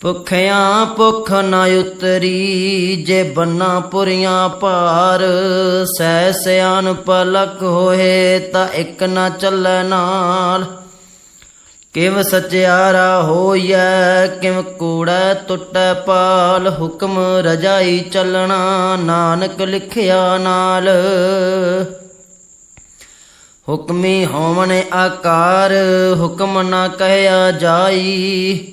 ਭੁਖਿਆਂ ਭੁਖ ਨਾ ਉਤਰੀ, ਜੇ ਬੰਨਾ ਪੁਰੀਆਂ ਭਾਰ ਸੈ ਸਿਆਨ ਪਲਕ ਹੋਏ ਤਾਂ ਇੱਕ ਨਾ ਚੱਲੈ ਨਾਲ। ਕਿਵ ਸਚਿਆਰਾ ਹੋਈਐ, ਕਿਵ ਕੂੜੈ ਟੁੱਟੈ ਪਾਲ ਹੁਕਮ ਰਜਾਈ ਚੱਲਣਾ ਨਾਨਕ ਲਿਖਿਆ ਨਾਲ। ਹੁਕਮੀ ਹੋਵਣ ਆਕਾਰ, ਹੁਕਮ ਨਾ ਕਹਿਆ ਜਾਈ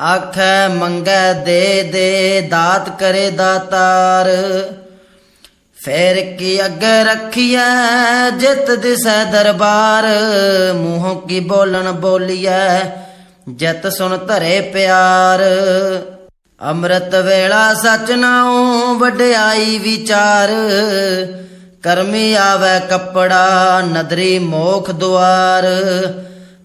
ਆਖੈ ਮੰਗੈ ਦੇ ਦੇ ਦਾਤ ਕਰੇ ਦਾਤਾਰ। ਫੇਰ ਕੀ ਅੱਗੇ ਰੱਖੀਐ, ਜਿਤ ਦਿਸੈ ਦਰਬਾਰ। ਮੂੰਹੋਂ ਕੀ ਬੋਲਣ ਬੋਲੀਐ, ਜਿਤ ਸੁਣ ਧਰੇ ਪਿਆਰ। ਅੰਮ੍ਰਿਤ ਵੇਲਾ ਸਚ ਨਾਉ, ਵਡਿਆਈ ਵਿਚਾਰ। ਕਰਮੀ ਆਵੈ ਕੱਪੜਾ, ਨਦਰੀ ਮੋਖ ਦੁਆਰ।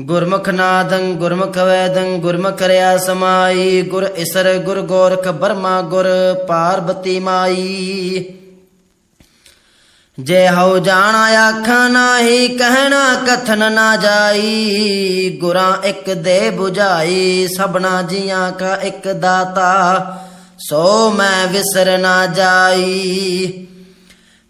ਗੁਰਮੁਖ ਨਾਦੰ, ਗੁਰਮੁਖ ਵੈਦੰ, ਗੁਰਮੁਖ ਰਿਆ ਸਮਾਈ, ਗੁਰ ਇਸਰ, ਗੁਰ ਗੋਰਖ ਬਰਮਾ, ਗੁਰ ਪਾਰਬਤੀ ਮਾਈ। ਜੇ ਹਉ ਜਾਣਾ ਆਖਾਂ ਨਾਹੀ, ਕਹਿਣਾ ਕਥਨ ਨਾ ਜਾਈ। ਗੁਰਾਂ ਇੱਕ ਦੇ 부ਝਾਈ ਸਭਨਾ ਜੀਆਂ ਕਾ ਇੱਕ ਦਾਤਾ। ਸੋ ਮੈਂ ਵਿਸਰ ਨਾ ਜਾਈ।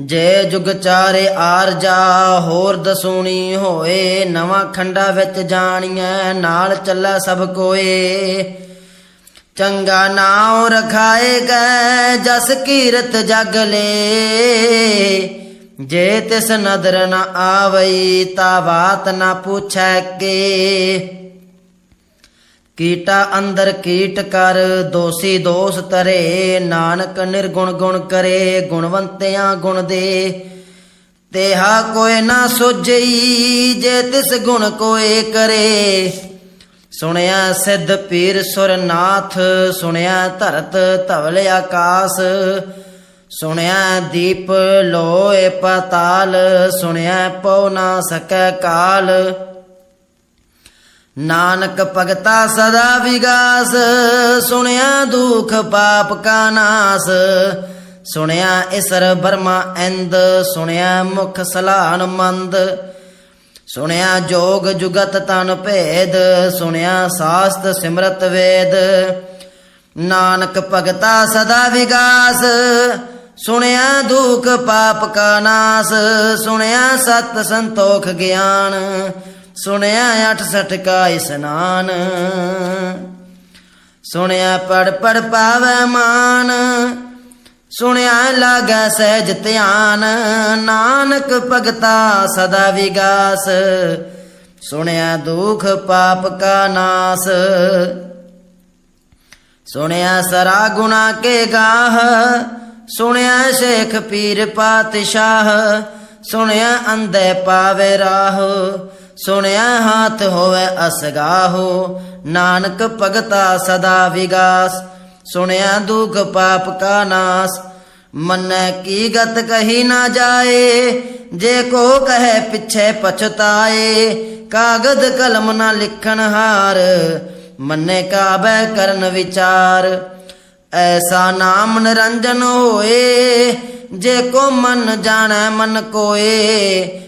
ਜੇ ਜੁਗ ਚਾਰੇ ਆਰ ਜਾ, ਹੋਰ ਦਸੂਣੀ ਹੋਏ, ਨਵਾਂ ਖੰਡਾ ਵਿੱਚ ਜਾਣੀਐ, ਨਾਲ ਚੱਲੈ ਸਭ ਕੋਏ। ਚੰਗਾ ਨਾਉ ਰਖਾਏ ਗਏ ਜਸ ਕੀਰਤ ਜਗ ਲੇ। ਜੇ ਤਿਸ ਨਦਰ ਨ ਆਵਈ, ਤਾ ਬਾਤ ਨ ਪੁੱਛੈ ਕੇ। ਕੀਟਾ ਅੰਦਰ ਕੀਟ ਕਰ, ਦੋਸੀ ਦੋਸ ਤਰੇ ਨਾਨਕ ਨਿਰਗੁਣ ਗੁਣ ਕਰੇ, ਗੁਣਵੰਤਿਆਂ ਗੁਣ ਦੇ। ਤੇਹਾ ਕੋਇ ਨਾ ਸੋਜਈ ਜੇ ਤਿਸ ਗੁਣ ਕੋਏ ਕਰੇ। ਸੁਣਿਆ ਸਿੱਧ ਪੀਰ ਸੁਰਨਾਥ, ਸੁਣਿਆ ਧਰਤ ਧਵਲ ਆਕਾਸ। ਸੁਣਿਆ ਦੀਪ ਲੋਏ ਪਤਾਲ, ਸੁਣਿਆ ਪਉ ਨਾ ਸਕੈ ਕਾਲ। ਨਾਨਕ ਭਗਤਾ ਸਦਾ ਵਿਗਾਸ, ਸੁਣਿਆ ਦੁਖ ਪਾਪ ਕਾ ਨਾਸ। ਸੁਣਿਆ ਇਸਰ ਬਰਮਾ ਇੰਦ, ਸੁਣਿਆ ਮੁਖ ਸਲਾਨ ਮੰਦ। ਸੁਣਿਆ ਜੋਗ ਜੁਗਤ ਤਨ ਭੇਦ, ਸੁਣਿਆ ਸਾਸਤ ਸਿਮਰਤ ਵੇਦ। ਨਾਨਕ ਭਗਤਾ ਸਦਾ ਵਿਗਾਸ, ਸੁਣਿਆ ਦੁਖ ਪਾਪ ਕਾ ਨਾਸ। ਸੁਣਿਆ ਸਤ ਸੰਤੋਖ ਗਿਆਨ ਸੁਣਿਆ 68 ਕਾ ਇਸਨਾਨ। ਸੁਣਿਆ ਪੜ ਪੜ ਪਾਵੈ ਮਾਨ। ਸੁਣਿਆ ਲਾਗਾ ਸਹਿਜ ਧਿਆਨ। ਨਾਨਕ ਭਗਤਾ ਸਦਾ ਵਿਗਾਸ। ਸੁਣਿਆ ਦੁਖ ਪਾਪ ਕਾ ਨਾਸ। ਸੁਣਿਆ ਸਰਾ ਗੁਣਾ ਕੇ ਗਾਹ। ਸੁਣਿਆ ਸ਼ੇਖ ਪੀਰ ਪਾਤਸ਼ਾਹ। ਸੁਣਿਆ ਅੰਧੇ ਪਾਵੇ ਰਾਹ। ਸੁਣਿਆ ਹਾਥ ਹੋਵੇ ਅਸਗਾਹੋ, ਨਾਨਕ ਭਗਤਾ ਸਦਾ ਵਿਗਾਸ। ਸੁਣਿਆ ਦੁਖ ਪਾਪ ਕਾ ਨਾਸ, ਮੰਨੈ ਕੀ ਗਤ ਕਹੀ ਨਾ ਜਾਏ, ਜੇ ਕੋ ਕਹੇ ਪਿਛੇ ਪਛਤਾਏ, ਕਾਗਦ ਕਲਮ ਨਾ ਲਿਖਣ ਹਾਰ, ਮੰਨੇ ਕਾਬੈ ਕਰਨ ਵਿਚਾਰ। ਐਸਾ ਨਾਮ ਨਿਰੰਜਨ ਹੋਏ, ਜੇ ਕੋ ਮਨ ਜਾਣੈ ਮਨ ਕੋਏ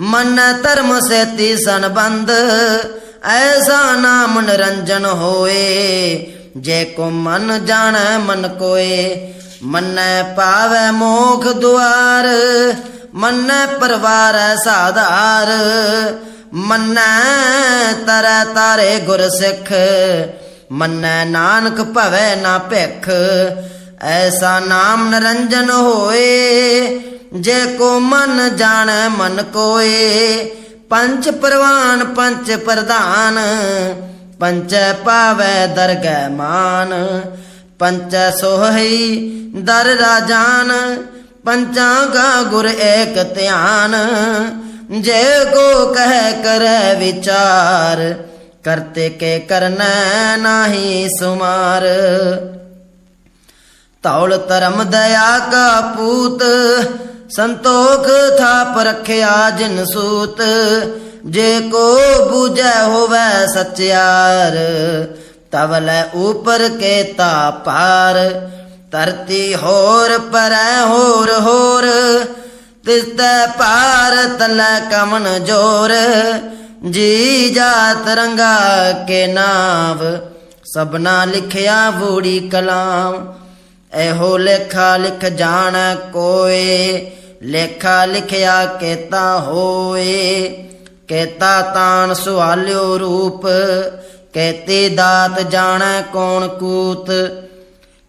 ਮੰਨੈ ਧਰਮ ਸੇਤੀ ਸੰਬੰਧ, ਐਸਾ ਨਾਮ ਨਿਰੰਜਨ ਹੋਏ। ਜੇ ਕੋ ਮਨ ਜਾਣੈ, ਮਨ ਕੋਏ। ਮੰਨੈ ਪਾਵੈ ਮੋਖ ਦੁਆਰ, ਮੰਨੈ ਪਰਵਾਰੈ ਸਾਧਾਰ। ਮੰਨੈ ਤਰੈ ਤਾਰੇ ਗੁਰ ਸਿੱਖ, ਮੰਨੈ ਨਾਨਕ ਭਵੈ ਨਾ ਭਿਖ। ਐਸਾ ਨਾਮ ਨਿਰੰਜਨ ਹੋਏ। ਜੇ ਕੋ ਮਨ ਜਾਣੈ, ਮਨ ਕੋਏ। ਪੰਚ ਪ੍ਰਵਾਨ ਪੰਚ ਪ੍ਰਧਾਨ। ਪੰਚੈ ਪਾਵੈ, ਦਰਗਹਿ ਮਾਨ। ਪੰਚੈ ਸੋਹਈ, ਦਰ ਰਾਜਾਨ ਪੰਚਾਂ ਕਾ ਗੁਰ ਏਕ ਧਿਆਨ। ਜੇ ਕੋ ਕਹਿ ਕਰੈ ਵਿਚਾਰ, ਕਰਤੇ ਕੇ ਕਰਨੈ ਨਾਹੀ ਸੁਮਾਰ। ਤੌਲ ਧਰਮ ਦਇਆ ਕਾ ਪੂਤ ਸੰਤੋਖ ਥਾਪ ਰਖਿਆ ਜਿਨ ਸੂਤ, ਜੇ ਕੋ ਬੂਝੈ ਹੋਵੈ ਸਚਿਆਰ ਤਵ ਲੈ ਉਪਰ ਕੇ ਤਾ ਪਾਰ ਧਰਤੀ ਹੋਰ ਪਰੈ ਹੋਰ ਹੋਰ, ਤਿਸਤੈ ਪਾਰ ਤਲੈ ਕਮਨ ਜੋਰ, ਜੀ ਜਾਤ ਰੰਗਾ ਕੇ ਨਾਵ, ਸਭਨਾ ਲਿਖਿਆ ਬੂੜੀ ਕਲਾਮ, ਇਹੋ ਲੇਖਾ ਲਿਖ ਜਾਣ ਕੋਏ ਲੇਖਾ ਲਿਖਿਆ ਕੇਤਾ ਹੋਏ, ਕੇਤਾ ਤਾਨ ਸੁਆਲਿਓ ਰੂਪ, ਕੇਤੇ ਦਾਤ ਜਾਣੈ ਕੌਣ ਕੂਤ,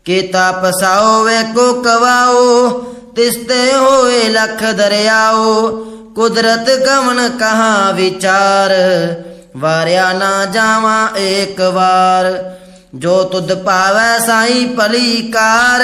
ਕੀਤਾ ਪਸਾਓ ਵੇ ਕੋ ਕਵਾਓ, ਤਿਸਤੇ ਹੋਏ ਲਖ ਦਰਿਆਓ, ਕੁਦਰਤ ਕਵਨ ਕਹਾ ਵਿਚਾਰ, ਵਾਰਿਆ ਨਾ ਜਾਵਾਂ ਏਕ ਵਾਰ, ਜੋ ਤੁਧ ਪਾਵੈ ਸਾਈ ਭਲੀ ਕਾਰ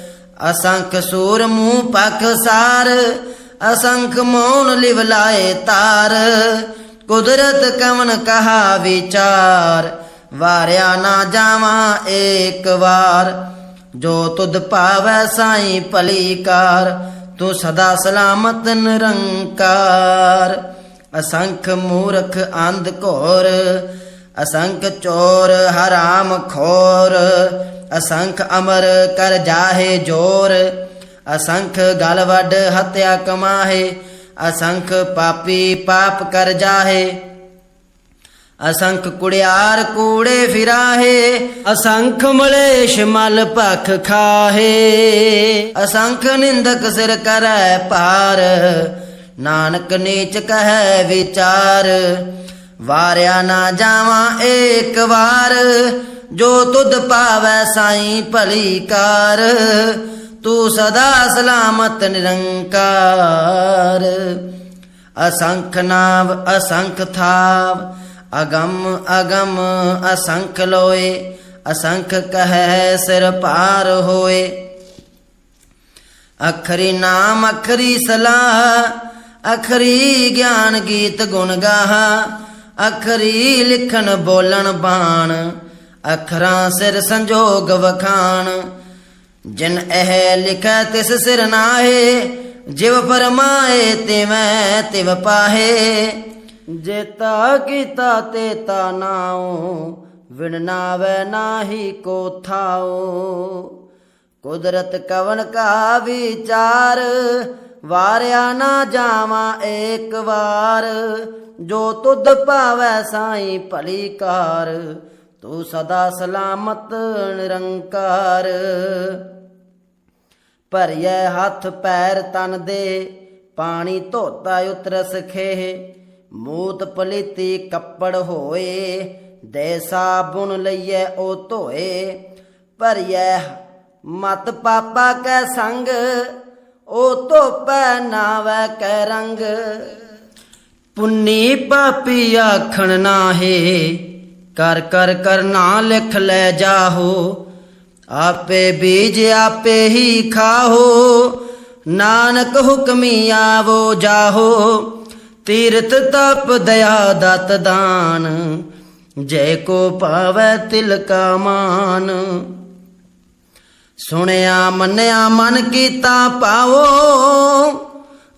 ਅਸੰਖ ਸੂਰ ਮੂੰਹ ਪਖ ਸਾਰ, ਅਸੰਖ ਮੌਨ ਲਿਵ ਲਾਏ ਤਾਰ। ਕੁਦਰਤ ਕਵਨ ਕਹਾ ਵਿਚਾਰ, ਵਾਰਿਆ ਨਾ ਜਾਵਾਂ ਏਕ ਵਾਰ। ਜੋ ਤੁਧ ਭਾਵੈ ਸਾਈ ਭਲੀ ਕਾਰ ਤੂੰ ਸਦਾ ਸਲਾਮਤ ਨਿਰੰਕਾਰ। ਅਸੰਖ ਮੂਰਖ ਅੰਧ ਘੋਰ, ਅਸੰਖ ਚੋਰ ਹਰਾਮ ਖੋਰ। ਅਸੰਖ ਅਮਰ ਕਰ ਜਾਹੇ ਜੋਰ, ਅਸੰਖ ਗਲ ਵੱਡ ਹਤਿਆ ਕਮਾਹੇ, ਅਸੰਖ ਪਾਪੀ ਪਾਪ ਕਰ ਜਾਹੇ, ਅਸੰਖ ਕੁੜਿਆਰ ਕੂੜੇ ਫਿਰਾਹੇ, ਅਸੰਖ ਮਲੇਸ਼ ਮਲ ਭਖ ਖਾਹੇ, ਅਸੰਖ ਨਿੰਦਕ ਸਿਰ ਕਰੈ ਪਾਰ ਨਾਨਕ ਨੀਚ ਕਹੈ ਵਿਚਾਰ, ਵਾਰਿਆ ਨਾ ਜਾਵਾਂ ਏਕ ਵਾਰ ਜੋ ਤੁਧ ਪਾਵੈ ਸਾਈ ਭਲੀ ਕਾਰ, ਤੂੰ ਸਦਾ ਸਲਾਮਤ ਨਿਰੰਕਾਰ। ਅਸੰਖ ਨਾਵ, ਅਸੰਖ ਥਾਵ, ਅਗੰਮ ਅਗੰਮ, ਅਸੰਖ ਲੋਏ, ਅਸੰਖ ਕਹੈ ਸਿਰ ਪਾਰ ਹੋਏ। ਅਖਰੀ ਨਾਮ, ਅਖਰੀ ਸਲਾਹ, ਅਖਰੀ ਗਿਆਨ ਗੀਤ ਗੁਣ ਗਾਹਾ, ਅਖਰੀ ਲਿਖਣ ਬੋਲਣ ਬਾਣ। ਅਖਰਾਂ ਸਿਰ ਸੰਜੋਗ ਵਖਾਣ। ਜਿਨ ਇਹ ਲਿਖੈ ਤਿਸ ਸਿਰ ਨਾਹੇ, ਜਿਵ ਪਰਮਾਏ ਤਿਵੈ ਤਿਵ ਪਾਹੇ। ਜੇਤਾ ਕੀਤਾ ਤੇ ਤਾ ਨਾਉ, ਵਿਣ ਨਾਵੇ ਨਾਹੀ ਕੋ ਥਾਉ। ਕੁਦਰਤ ਕਵਨ ਕਾ ਵਿਚਾਰ, ਵਾਰਿਆ ਨਾ ਜਾਵਾਂ ਏਕ ਵਾਰ। ਜੋ ਤੁਧ ਭਾਵੈ ਸਾਈ ਭਲੀ ਕਾਰ ਤੂੰ ਸਦਾ ਸਲਾਮਤ, ਨਿਰੰਕਾਰ। ਭਰਿਐ ਹੱਥ ਪੈਰ ਤਨ ਦੇ, ਪਾਣੀ ਧੋਤਾ ਉਤਰਸ ਖੇਹ ਮੂਤ ਪਲੀਤੀ ਕੱਪੜ ਹੋਏ, ਦੇ ਸਾਬੁਨ ਲਈਐ ਉਹ ਧੋਏ। ਭਰਿਐ ਮਤ ਪਾਪਾ ਕੈ ਸੰਗ ਉਹ ਧੋਪੈ ਨਾਵੈ ਕੈ ਰੰਗ। ਪੁੰਨੀ ਪਾਪੀ ਆਖਣ ਨਾਹੇ ਕਰ ਕਰ ਕਰ ਨਾ ਲਿਖ ਲੈ ਜਾਹੋ। ਆਪੇ ਬੀਜ ਆਪੇ ਹੀ ਖਾਹੋ। ਨਾਨਕ ਹੁਕਮੀ ਆਵੋ ਜਾਹੋ। ਤੀਰਥ ਤਪ ਦਇਆ ਦਤ ਦਾਨ, ਜੈ ਕੋ ਪਾਵੈ ਤਿਲ ਕਾ ਮਾਨ। ਸੁਣਿਆ ਮੰਨਿਆ ਮਨ ਕੀਤਾ ਪਾਵੋ,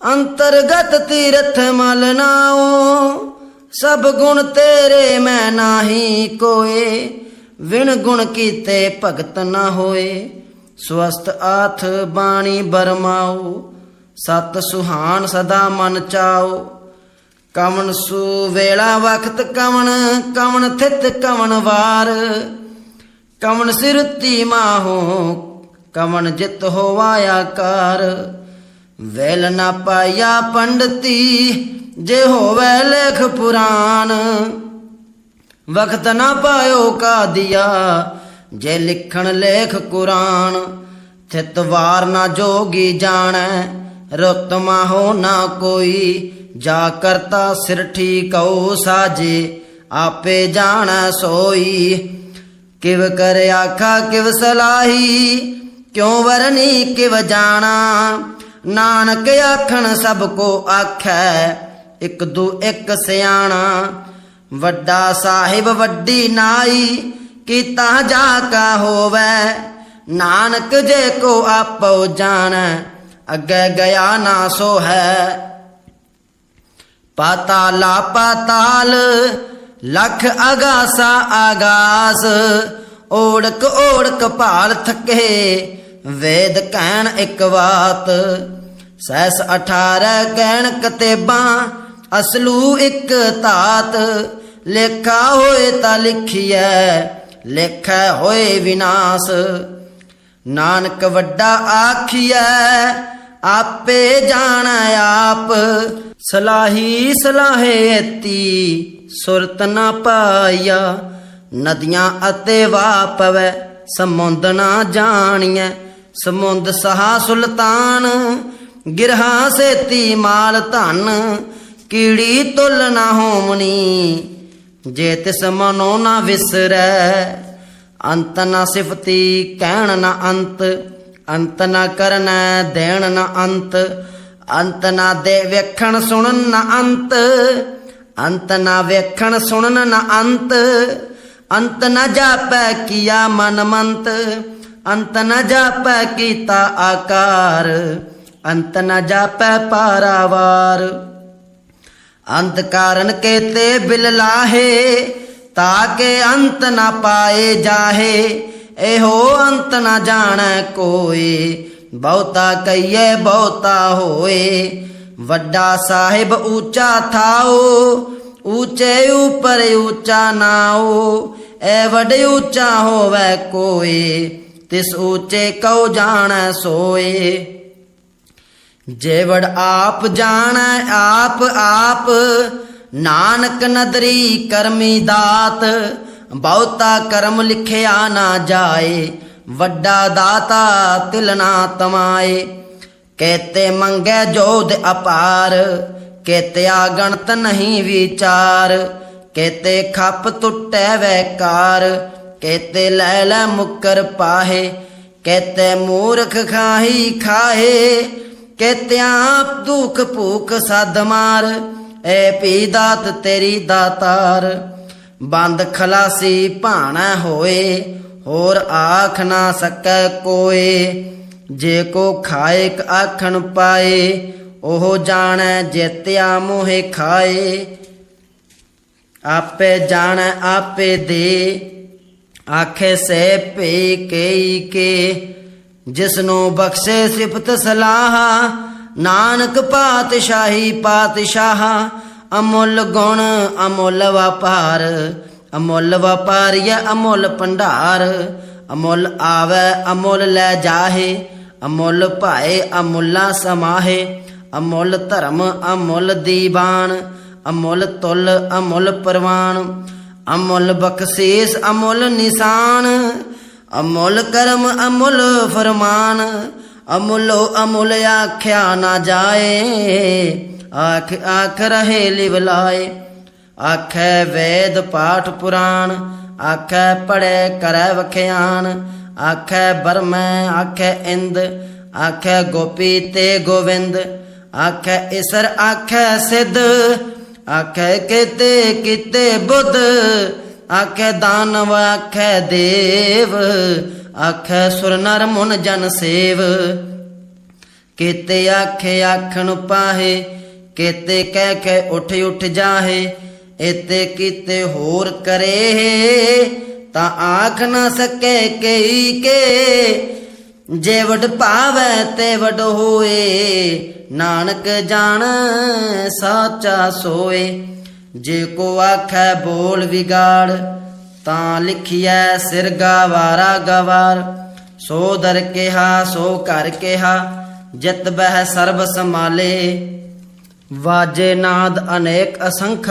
ਅੰਤਰਗਤ ਤੀਰਥ ਮਲ ਨਾਓ। ਸਭ ਗੁਣ ਤੇਰੇ ਮੈਂ ਨਾਹੀ ਕੋਏ ਵਿਣ ਗੁਣ ਕੀਤੇ ਭਗਤ ਨਾ ਹੋਏ। ਸਵਸਤ ਆਥ ਬਾਣੀ ਬਰਮਾਓ, ਸਤ ਸੁਹਾਨ ਸਦਾ ਮਨ ਚਾਓ। ਕਵਨ ਸੂ ਵੇਲਾ ਵਖਤ ਕਵਣ ਕਵਣ ਥਿਤ ਕਵਣ ਵਾਰ। ਕਵਨ ਸਿਰਤੀ ਮਾਹੋ ਕਵਨ ਜਿਤ ਹੋਵਾ ਆਕਾਰ ਵੇਲ ਨਾ ਪਾਇਆ ਪੰਡਤੀ ਜੇ ਹੋਵੇ ਲੇਖ ਪੁਰਾਨ ਵਕਤ ਨਾ ਪਾਇਓ ਕਾਦੀਆ, ਜੇ ਲਿਖਣ ਲੇਖ ਕੁਰਾਨ, ਥਿਤ ਵਾਰ ਨਾ ਜੋਗੀ ਜਾਣੈ ਰੁੱਤ ਹੋ ਨਾ ਕੋਈ, ਜਾ ਕਰਤਾ ਸਿਰ ਠੀਕਉ ਸਾਜੇ, ਆਪੇ ਜਾਣੈ ਸੋਈ। ਕਿਵ ਕਰ ਆਖਾ, ਕਿਵ ਸਲਾਹੀ, ਕਿਉ ਵਰਨੀ, ਕਿਵ ਜਾਣਾ। ਨਾਨਕ ਆਖਣ ਸਭ ਕੋ ਆਖੈ ਇਕ ਦੋ ਇਕ ਸਿਆਣਾ, ਵੱਡਾ ਸਾਹਿਬ ਵੱਡੀ ਨਾਈ, ਕੀਤਾ ਜਾ ਕਾ ਹੋਵੈ, ਨਾਨਕ ਜੇ ਕੋ ਆਪੋ ਜਾਣੈ, ਅੱਗੇ ਗਿਆ ਨਾ ਸੋ ਹੈ ਪਾਤਾਲਾ ਪਾਤਾਲ, ਲਖ ਅਗਾਸਾ ਆਗਾਸ ਓੜਕ ਓੜਕ ਭਾਲ ਥਕੇ, ਵੇਦ ਕਹਿਣ ਇੱਕ ਬਾਤ ਸੈਸ 18 ਕਹਿਣ ਕਤੇਬਾਂ ਅਸਲੂ ਇੱਕ ਧਾਤ, ਲੇਖਾ ਹੋਏ ਤਾਂ ਲਿਖੀਐ, ਲੇਖੈ ਹੋਏ ਵਿਨਾਸ਼। ਨਾਨਕ ਵੱਡਾ ਆਖੀਐ, ਆਪੇ ਜਾਣ ਆਪ। ਸਲਾਹੀ ਸਲਾਹੇ ਤੀ ਸੁਰਤ ਨਾ ਪਾਇਆ ਨਦੀਆਂ ਅਤੇ ਵਾਹ ਪਵੈ ਸਮੁੰਦ ਨਾ ਜਾਣੀਐ। ਸਮੁੰਦ ਸਹਾ ਸੁਲਤਾਨ, ਗਿਰਹਾ ਸੇਤੀ ਮਾਲ ਧਨ। ਕੀੜੀ ਤੁਲ ਨਾ ਹੋਮਣੀ, ਜੇ ਤਿਸ ਮਨੋ ਨਾ ਵਿਸਰੈ, ਅੰਤ ਨਾ ਸਿਫਤੀ ਕਹਿਣ ਨਾ ਅੰਤ ਅੰਤ ਨਾ ਕਰਨਾ ਦੇਣ ਨਾ ਅੰਤ ਅੰਤ ਨਾ ਦੇ ਵੇਖਣ ਸੁਣਨ ਨਾ ਅੰਤ ਅੰਤ ਨਾ ਵੇਖਣ ਸੁਣਨ ਨਾ ਅੰਤ ਅੰਤ ਨਾ ਜਾਪੈ ਕੀਆ ਮਨ ਮੰਤ, ਅੰਤ ਨਾ ਜਾਪੈ ਕੀਤਾ ਆਕਾਰ, ਅੰਤ ਨਾ ਜਾਪੈ ਪਾਰਾਵਾਰ। ਅੰਤ ਕਾਰਨ ਕੇਤੇ ਬਿਲ ਲਾਹੇ ਤਾਕੇ ਅੰਤ ਨਾ ਪਾਏ ਜਾਹੇ ਇਹੋ ਅੰਤ ਨਾ ਜਾਣੈ ਕੋਈ ਬਹੁਤਾ ਕਈਏ ਬਹੁਤਾ ਹੋਏ ਵੱਡਾ ਸਾਹਿਬ ਉੱਚਾ ਥਾਓ ਉੱਚੇ ਉਪਰ ਉੱਚਾ ਨਾਓ ਐ ਵੱਡ ਉੱਚਾ ਹੋਵੇ ਕੋਈ ਤਿਸ ਉੱਚੇ ਕਉ ਜਾਣੈ ਸੋਏ ਜੇਵੜ ਆਪ ਜਾਣੈ, ਆਪ ਆਪ, ਨਾਨਕ ਨਦਰੀ ਕਰਮੀ ਦਾਤ, ਬਹੁਤਾ ਕਰਮ ਲਿਖਿਆ ਨਾ ਜਾਏ, ਵੱਡਾ ਦਾਤਾ ਤਿਲ ਨਾ ਤਮਾਏ। ਕੇਤੇ ਮੰਗੈ ਜੋਦ ਅਪਾਰ ਕੇਤੇ ਗਣਤ ਨਹੀਂ ਵਿਚਾਰ ਕੇਤੇ ਖੱਪ ਟੁੱਟੈ ਵੈਕਾਰ ਕੇਤੇ ਲੈ ਲੈ ਮੁਕਰ ਪਾਹੇ ਕੇਤੇ ਮੂਰਖ ਖਾਹੀ ਖਾਹੇ ਕੇਤਿਆਂ ਦੁਖ ਭੂਖ ਸਦ ਮਾਰ, ਐ ਪੀ ਦਾਤ ਤੇਰੀ ਦਾਤਾਰ। ਬੰਦ ਖਲਾਸੀ ਭਾਣਾ ਹੋਏ, ਹੋਰ ਆਖ ਨਾ ਸਕੈ ਕੋਏ। ਜੇ ਕੋ ਖਾਇਕ ਆਖਣ ਪਾਏ, ਉਹ ਜਾਣੈ ਜਿਤਿਆ ਮੋਹਿ ਖਾਏ। ਆਪੇ ਜਾਣੈ, ਆਪੇ ਦੇ, ਆਖੇ ਸੇ ਪੇ ਕਈ ਕੇ। ਜਿਸਨੂੰ ਬਖਸ਼ੇ ਸਿਫਤ ਸਲਾਹ, ਨਾਨਕ ਪਾਤਸ਼ਾਹੀ ਪਾਤਸ਼ਾਹ, ਅਮੁੱਲ ਗੁਣ ਅਮੁੱਲ ਵਪਾਰ, ਅਮੁੱਲ ਵਪਾਰੀਆ ਅਮੁੱਲ ਭੰਡਾਰ, ਅਮੁੱਲ ਆਵੇ ਅਮੁੱਲ ਲੈ ਜਾਹੇ, ਅਮੁੱਲ ਭਾਏ ਅਮੁੱਲਾ ਸਮਾਹੇ, ਅਮੁੱਲ ਧਰਮ ਅਮੁੱਲ ਦੀਵਾਨ, ਅਮੁੱਲ ਤੁਲ ਅਮੁੱਲ ਪਰਵਾਨ, ਅਮੁੱਲ ਬਖਸ਼ੀਸ ਅਮੁੱਲ ਨਿਸ਼ਾਨ ਅਮੁੱਲ ਕਰਮ ਅਮੁੱਲ ਫਰਮਾਨ, ਅਮੁੱਲੋ ਅਮੁੱਲ ਆਖਿਆ ਨਾ ਜਾਏ। ਆਖ ਆਖ ਰਹੇ ਲਿਵ ਲਾਏ, ਆਖੈ ਵੇਦ ਪਾਠ ਪੁਰਾਣ, ਆਖੈ ਪੜੈ ਕਰੈ ਵਖਿਆਨ, ਆਖੈ ਬਰਮੈ, ਆਖੈ ਇੰਦ, ਆਖੈ ਗੋਪੀ ਤੇ ਗੋਵਿੰਦ, ਆਖੈ ਇਸਰ, ਆਖੈ ਸਿੱਧ, ਆਖੈ ਕਿਤੇ ਕੀਤੇ ਬੁੱਧ। ਆਖੈ ਦਾਨਵ, ਆਖੈ ਦੇਵ, ਆਖੈ ਸੁਰ ਨਰ ਮੁਨ ਜਨ ਸੇਵ। ਕੀਤੇ ਆਖੇ ਆਖਣ ਪਾਹੇ ਕੀਤੇ ਕਹਿ ਕੇ ਉਠ ਉਠ ਜਾਹੇ, ਇਤੇ ਕੀਤੇ ਹੋਰ ਕਰੇ ਤਾਂ ਆਖ ਨਾ ਸਕੇ ਕਈ ਕੇ, ਜੇ ਵਡ ਭਾਵੈ ਤੇ ਵਡ ਹੋਏ, ਨਾਨਕ ਜਾਣ, ਸਾਚਾ ਸੋਏ। ਜੇ ਕੋ ਆਖੈ ਬੋਲ ਵਿਗਾੜ, ਤਾਂ ਲਿਖਿਐ ਸਿਰ ਗਵਾਰਾ ਗਵਾਰ। ਸੋ ਦਰ ਕਿਹਾ, ਸੋ ਘਰ ਕਿਹਾ, ਜਿਤ ਬਹਿ ਸਰਬ ਸਮਾਲੇ ਵਾਜੇ ਨਾਦ ਅਨੇਕ ਅਸੰਖ,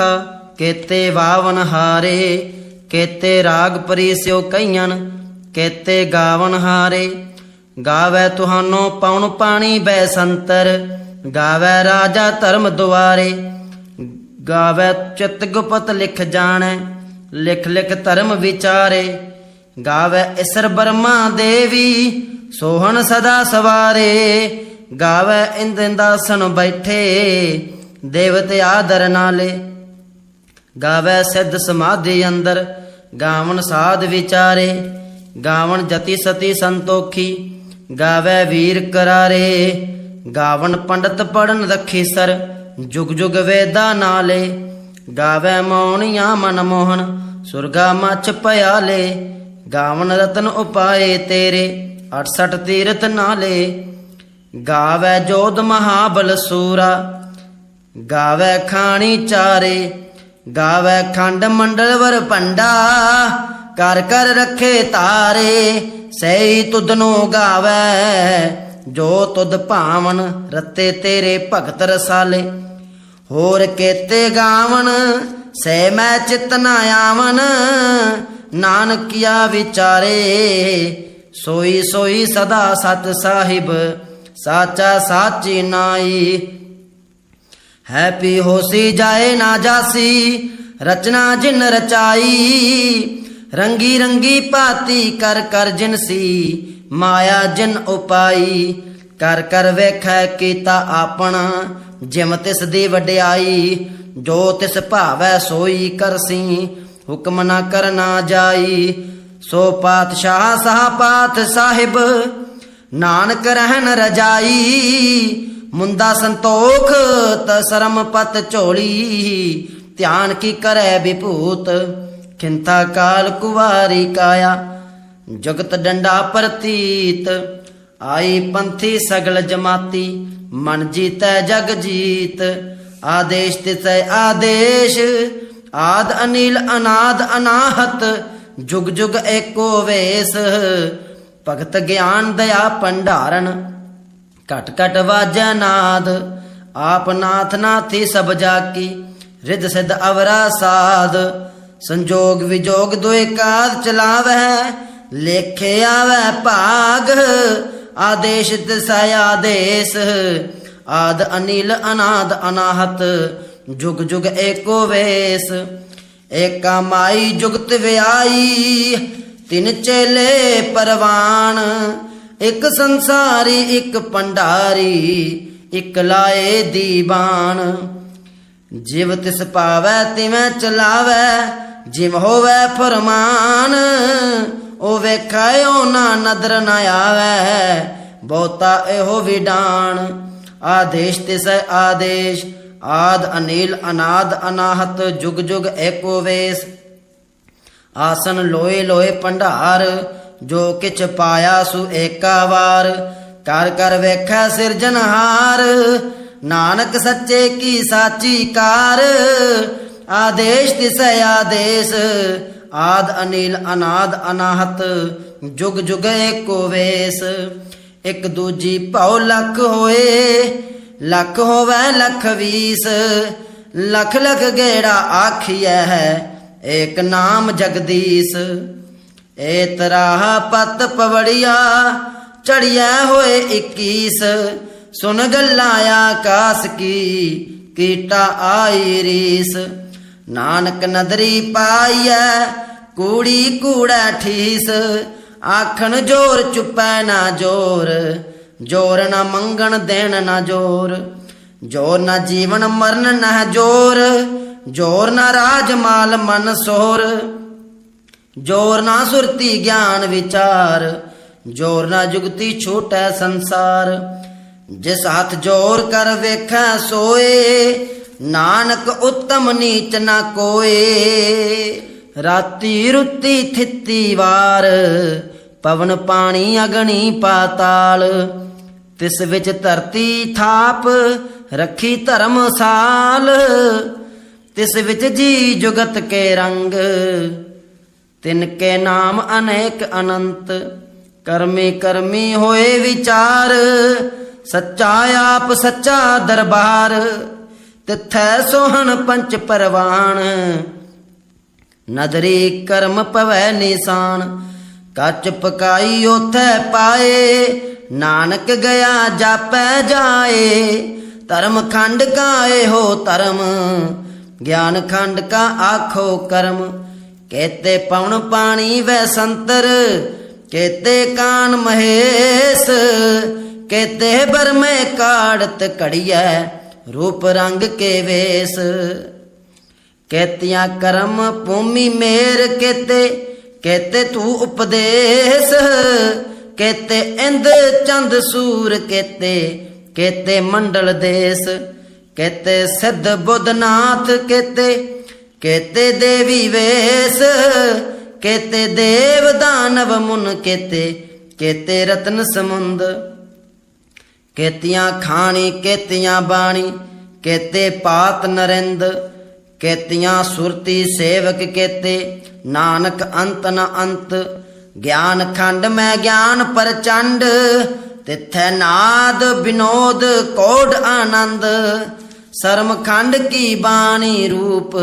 ਕੇਤੇ ਵਾਵਨ ਹਾਰੇ। ਕੇਤੇ ਰਾਗ ਪਰੀਸਿਓ ਕਈਆਂ, ਕੇਤੇ ਗਾਵਨ ਹਾਰੇ। ਗਾਵੇ ਤੁਹਾਨੂੰ ਪਉਣ ਪਾਣੀ ਬੈ ਸੰਤਰ, ਗਾਵੇ ਰਾਜਾ ਧਰਮ ਦੁਆਰੇ। ਗਾਵੇ ਚਿਤ ਗੁਪਤ ਲਿਖ ਜਾਣੈ, ਲਿਖ ਲਿਖ ਧਰਮ ਵਿਚਾਰੇ। ਗਾਵੇ ਇਸਰ ਬਰਮਾ ਦੇਵੀ, ਸੋਹਣ ਸਦਾ ਸਵਾਰੇ। ਗਾਵੇ ਇੰਦੰਦਾਸਨ ਬੈਠੇ, ਦੇਵਤੇ ਆਦਰ ਨਾਲੇ। ਗਾਵੇ ਸਿੱਧ ਸਮਾਧੀ ਅੰਦਰ, ਗਾਵਨ ਸਾਧ ਵਿਚਾਰੇ। ਗਾਵਨ ਜਤੀ ਸਤੀ ਸੰਤੋਖੀ, ਗਾਵੇ ਵੀਰ ਕਰਾਰੇ। ਗਾਵਨ ਪੰਡਤ ਪੜਨ ਰਖੀ ਸਰ ਜੁਗ ਜੁਗ ਵੇਦਾ ਨਾਲੇ, ਗਾਵੇ ਮੌਣੀਆਂ ਮਨਮੋਹਨ ਸੁਰਗਾ ਮੱਛ ਪਿਆਲੇ ਗਾਵਨ ਰਤਨ ਉਪਾਏ ਤੇਰੇ 68 ਤੀਰਥ ਨਾਲੇ। ਗਾਵੇ ਜੋਧ ਮਹਾਬਲ ਸੂਰਾ, ਗਾਵੇ ਖਾਣੀ ਚਾਰੇ, ਗਾਵੇ ਖੰਡ ਮੰਡਲ ਵਰ ਪੰਡਾ ਕਰ ਕਰ ਰੱਖੇ ਤਾਰੇ, ਸਹੀ ਤੁਧ ਨੂੰ ਗਾਵੇ ਜੋ ਤੁਧ ਭਾਵਨ ਰਤੇ ਤੇਰੇ ਭਗਤ ਰਸਾਲੇ, ਹੋਰ ਕੇਤੇ ਗਾਵਨ ਸੈ ਮੈਂ ਚਿਤ ਨਾ ਆਵਨ। ਨਾਨਕਿਆ ਵਿਚਾਰੇ, ਸੋਈ ਸੋਈ ਸਦਾ ਸਤ ਸਾਹਿਬ, ਸਾਚਾ ਸਾਚੀ ਨਾਈ ਹੈਪੀ ਹੋਸੀ ਜਾਏ ਨਾ ਜਾਸੀ, ਰਚਨਾ ਜਿਨ ਰਚਾਈ, ਰੰਗੀ ਰੰਗੀ ਭਾਤੀ ਕਰ ਕਰ ਜਿਨਸੀ ਮਾਇਆ ਜਿਨ ਉਪਾਈ, ਕਰ ਕਰ ਵੇਖੈ ਕੀਤਾ ਆਪਣਾ, ਜਿਮ ਤਿਸ ਦੀ ਵਡਿਆਈ, ਜੋ ਤਿਸ ਭਾਵੈ ਸੋਈ ਕਰਸੀ ਹੁਕਮ ਨਾ ਕਰਨਾ ਜਾਈ। ਸੋ ਪਾਤਸ਼ਾਹ ਸਾਹ ਪਾਤ ਸਾਹਿਬ, ਨਾਨਕ ਰਹਿਣ ਰਜਾਈ, ਮੁੰਦਾ ਸੰਤੋਖ ਤਸਰਮ ਪਤ ਝੋਲੀ, ਧਿਆਨ ਕੀ ਕਰੈ ਵਿਭੂਤ, ਖਿੰਤਾ ਕਾਲ ਕੁਵਾਰੀ ਕਾਇਆ। ਜਗਤ ਡੰਡਾ ਪ੍ਰਤੀਤ, ਆਈ ਪੰਥੀ ਸਗਲ ਜਮਾਤੀ, ਮਨ ਜੀਤੈ ਜਗ ਜੀਤ। ਆਦੇਸ਼ ਤਿਸੈ ਆਦੇਸ਼, ਆਦ ਅਨੀਲ, ਅਨਾਦ ਅਨਾਹਤ, ਜੁਗ ਜੁਗ ਏਕੋ ਵੇਸ। ਭਗਤ ਗਿਆਨ ਦਇਆ ਭੰਡਾਰਨ, ਘਟ ਘਟ ਵਾਜੈ ਨਾਦ। ਆਪ ਨਾਥ ਨਾਥੀ ਸਭ ਜਾ ਕੀ ਸਿਧ ਅਵਰਾ ਸਾਧ ਸੰਜੋਗ ਵਿਜੋਗ ਦੁਇ ਕਾਦ ਚਲਾਵੈ ਲੇਖੇ ਆਵੈ ਭਾਗ, ਆਦੇਸ਼ ਤਿਸੈ ਆਦੇਸ਼। ਆਦ ਅਨਿਲ, ਅਨਾਦ ਅਨਾਹਤ, ਜੁਗ ਜੁਗ ਏਕੋ ਵੇਸ। ਏਕਾ ਮਾਈ ਜੁਗਤ ਵਿਆਈ, ਤਿਨ ਚੇਲੇ ਪਰਵਾਨ। ਇੱਕ ਸੰਸਾਰੀ, ਇੱਕ ਪੰਡਾਰੀ, ਇੱਕ ਲਾਏ ਦੀਵਾਨ ਜਿਵ ਤਿਸ ਪਾਵੈ, ਤਿਵੇਂ ਚਲਾਵੈ ਜਿਮ ਹੋਵੈ ਫਰਮਾਨ। ਉਹ ਵੇਖਾਇਓ ਨਾ ਨਦਰ ਨਾ ਆਵੈ, ਬਹੁਤਾ ਇਹੋ ਵਿਡਾਨ ਆਦੇਸ਼ ਤਿਸੈ ਆਦੇਸ਼, ਆਦ ਅਨੀਲ ਅਨਾਦ ਅਨਾਹਤ, ਜੁਗ ਜੁਗ ਏਕੋ ਵੇਸ। ਆਸਨ ਲੋਏ ਲੋਏ ਭੰਡਾਰ, ਜੋ ਕਿਛ ਪਾਇਆ ਸੁ ਏਕਾ ਵਾਰ। ਕਰ ਕਰ ਵੇਖੈ ਸਿਰਜਨਹਾਰ ਨਾਨਕ ਸੱਚੇ ਕੀ ਸਾਚੀ ਕਾਰ। ਆਦੇਸ਼ ਤਿਸੈ ਆਦੇਸ਼ ਆਦ ਅਨੀਲ ਅਨਾਦ ਅਨਾਹਤ, ਜੁਗ ਜੁਗ ਏਕੋ ਵੇਸ ਇੱਕ ਦੂਜੀ ਭਉ ਲੱਖ ਹੋਏ, ਲੱਖ ਹੋਵੇ ਲੱਖ ਵੀਸ। ਲਖ ਲਖ ਗੇੜਾ ਆਖੀਐ ਹੈ, ਏਕ ਨਾਮ ਜਗਦੀਸ਼। ਏ ਤਰਾਹ ਪਤ ਪਵੜੀਆ ਚੜਿਆ ਹੋਏ 21 ਸੁਨ ਗੱਲਾਂ ਆਕਾਸ ਕੀ, ਕੀਟਾ ਆਈ ਰੀਸ। ਨਾਨਕ ਨਦਰੀ ਪਾਈਐ, ਕੂੜੀ ਕੂੜਾ ਠੀਸ, ਆਖਣ ਜੋਰ ਚੁੱਪੈ ਨਾ ਜੋਰ ਜੋਰ ਨਾ ਮੰਗਣ ਦੇਣ ਨਾ ਜੋਰ ਜੋਰ ਨਾ ਜੀਵਨ ਮਰਨ ਨਾ ਜੋਰ ਜੋਰ ਨਾ ਰਾਜ ਮਾਲ ਮਨ ਸੋਰ, ਜੋਰ ਨਾ ਸੁਰਤੀ ਗਿਆਨ ਵਿਚਾਰ, ਜੋਰ ਨਾ ਜੁਗਤੀ ਛੋਟੈ ਸੰਸਾਰ, ਜਿਸ ਹੱਥ ਜੋਰ ਕਰ ਵੇਖੈ ਸੋਏ ਨਾਨਕ ਉਤਮ ਨੀਚ ਨਾ ਕੋਏ। ਰਾਤੀ ਰੁੱਤੀ ਥਿੱਤੀ ਵਾਰ, ਪਵਨ ਪਾਣੀ ਅਗਣੀ ਪਾਤਾਲ। ਤਿਸ ਵਿੱਚ ਧਰਤੀ ਥਾਪ, ਰੱਖੀ ਧਰਮ ਸਾਲ। ਤਿਸ ਵਿੱਚ ਜੀ ਜੁਗਤ ਕੇ ਰੰਗ। ਤਿਨ ਕੇ ਨਾਮ ਅਨੇਕ ਅਨੰਤ, ਕਰਮੀ ਕਰਮੀ ਹੋਏ ਵਿਚਾਰ। ਸੱਚਾ ਆਪ ਸੱਚਾ ਦਰਬਾਰ। ਤਿਥੈ ਸੋਹਣ ਪੰਚ ਪਰਵਾਨ ਨਦਰੀ ਕਰਮ ਪਵੈ ਨਿਸ਼ਾਨ ਕੱਚ ਪਕਾਈ ਉਥੈ ਪਾਏ। ਨਾਨਕ ਗਿਆ ਜਾਪੈ ਜਾਏ, ਧਰਮ ਖੰਡ ਕਾ ਇਹੋ ਧਰਮ। ਗਿਆਨ ਖੰਡ ਕਾ ਆਖੋ ਕਰਮ, ਕੇਤੇ ਪਵਨ ਪਾਣੀ ਵੈ ਸੰਤਰ, ਕੇਤੇ ਕਾਨ ਮਹੇਸ਼, ਕੇਤੇ ਬਰਮੇ ਕਾੜਤ ਕੜੀਐ ਰੂਪ ਰੰਗ ਕੇ ਵੇਸ। ਕੇਤਿਆਂ ਕਰਮ ਭੂਮੀ ਮੇਰ ਕੇਤੇ ਕੇਤੇ ਤੂੰ ਉਪਦੇਸ਼। ਕੇਤੇ ਇੰਦ ਚੰਦ ਸੂਰ ਕੇਤੇ ਕੇਤੇ ਮੰਡਲ ਦੇਸ। ਕੇਤੇ ਸਿੱਧ ਬੁੱਧਨਾਥ ਕੇਤੇ ਕੇਤੇ ਦੇਵੀ ਵੇਸ। ਕੇਤੇ ਦੇਵ ਦਾਨਵ ਮੁਨ ਕੇਤੇ ਕੇਤੇ ਰਤਨ ਸਮੁੰਦ। ਕੇਤੀਆਂ ਖਾਣੀ, ਕੇਤੀਆਂ ਬਾਣੀ, ਕੇਤੇ ਪਾਤ ਨਰਿੰਦ, ਕੇਤੀਆਂ ਸੁਰਤੀ ਸੇਵਕ ਕੇਤੇ, ਨਾਨਕ ਅੰਤ ਨ ਅੰਤ, ਗਿਆਨ ਖੰਡ ਮੈਂ ਗਿਆਨ ਪ੍ਰਚੰਡ, ਤਿਥੈ ਨਾਦ ਬਿਨੋਦ ਕੋਡ ਆਨੰਦ, ਸਰਮ ਖੰਡ ਕੀ ਬਾਣੀ ਰੂਪ,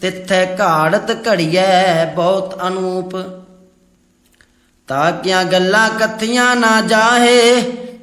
ਤਿਥੈ ਘਾੜਤ ਘੜੀਐ ਬਹੁਤ ਅਨੂਪ। ਤਾਕਿਆਂ ਗੱਲਾਂ ਕਥੀਆਂ ਨਾ ਜਾਹੇ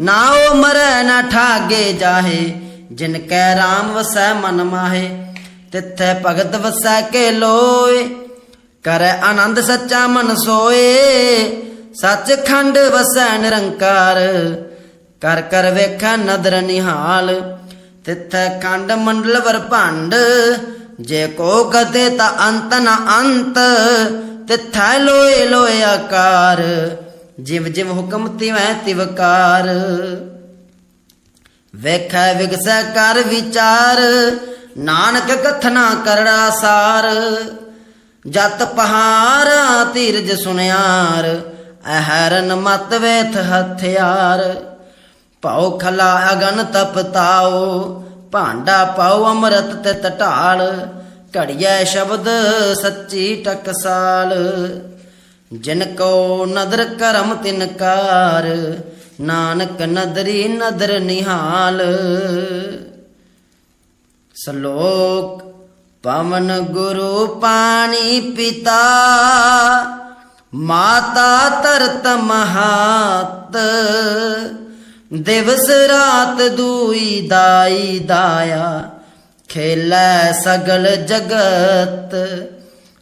ਨਾ ਉਹ ਮਰੈ ਨਾ ਠਾਗੇ ਜਾਹੇ, ਜਿਨ ਕੈ RAM ਵਸੈ ਮਨ ਮਾਹੇ, ਤਿੱਥੈ ਭਗਤ ਵਸੈ ਕੇ ਲੋਏ, ਕਰੈ ਆਨੰਦ ਸੱਚਾ ਮਨ ਸੋਏ ਸੱਚ ਖੰਡ ਵਸੈ ਨਿਰੰਕਾਰ, ਕਰ ਕਰ ਵੇਖੈ ਨਦਰ ਨਿਹਾਲ, ਤਿੱਥੈ ਖੰਡ ਮੰਡਲ ਵਰ ਭੰਡ, ਜੇ ਕੋ ਕਤੇ ਤਾ ਅੰਤ ਨਾ ਅੰਤ, ਤਿੱਥੈ ਲੋਏ ਲੋਏ ਆਕਾਰ ਜਿਵ ਜਿਵ ਹੁਕਮ ਤਿਵੈ ਤਿਵਕਾਰ ਵੇਖੈ ਵਿਗਸੈ ਕਰ ਵਿਚਾਰ, ਨਾਨਕ ਕਥਨਾ ਕਰੜਾ ਸਾਰ। ਜਤ ਪਹਾਰ ਧੀਰਜ ਸੁਨਿਆਰ, ਅਹਰਨ ਮਤ ਵੇਥ ਹਥਿਆਰ। ਭਉ ਖਲਾ ਅਗਨ ਤਪਤਾਓ ਭਾਂਡਾ ਪਾਉ ਅੰਮ੍ਰਿਤ ਤੇ ਟਟਾਲ ਘੜੀਐ ਸ਼ਬਦ ਸੱਚੀ ਟਕਸਾਲ। ਜਿਨ ਕੋ ਨਦਰ ਕਰਮ ਤਿਨਕਾਰ ਨਾਨਕ ਨਦਰੀ ਨਦਰ ਨਿਹਾਲ। ਸ਼ਲੋਕ, ਪਵਨ ਗੁਰੂ ਪਾਣੀ ਪਿਤਾ, ਮਾਤਾ ਤਰਤ ਮਹਾਤ। ਦਿਵਸ ਰਾਤ ਦੂਈ ਦਾਈ ਦਾਇਆ, ਖੇਲੇ ਸਗਲ ਜਗਤ।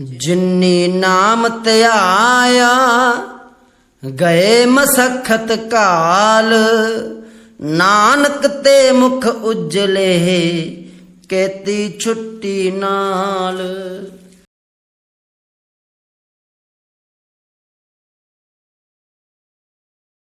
ਜਿਨੇ ਨਾਮ ਧਿਆਇਆ ਗਏ ਮਸਖਤ ਕਾਲ। ਨਾਨਕ ਤੇ ਮੁਖ ਉਜਲੇ ਕੇਤੀ ਛੁੱਟੀ ਨਾਲ।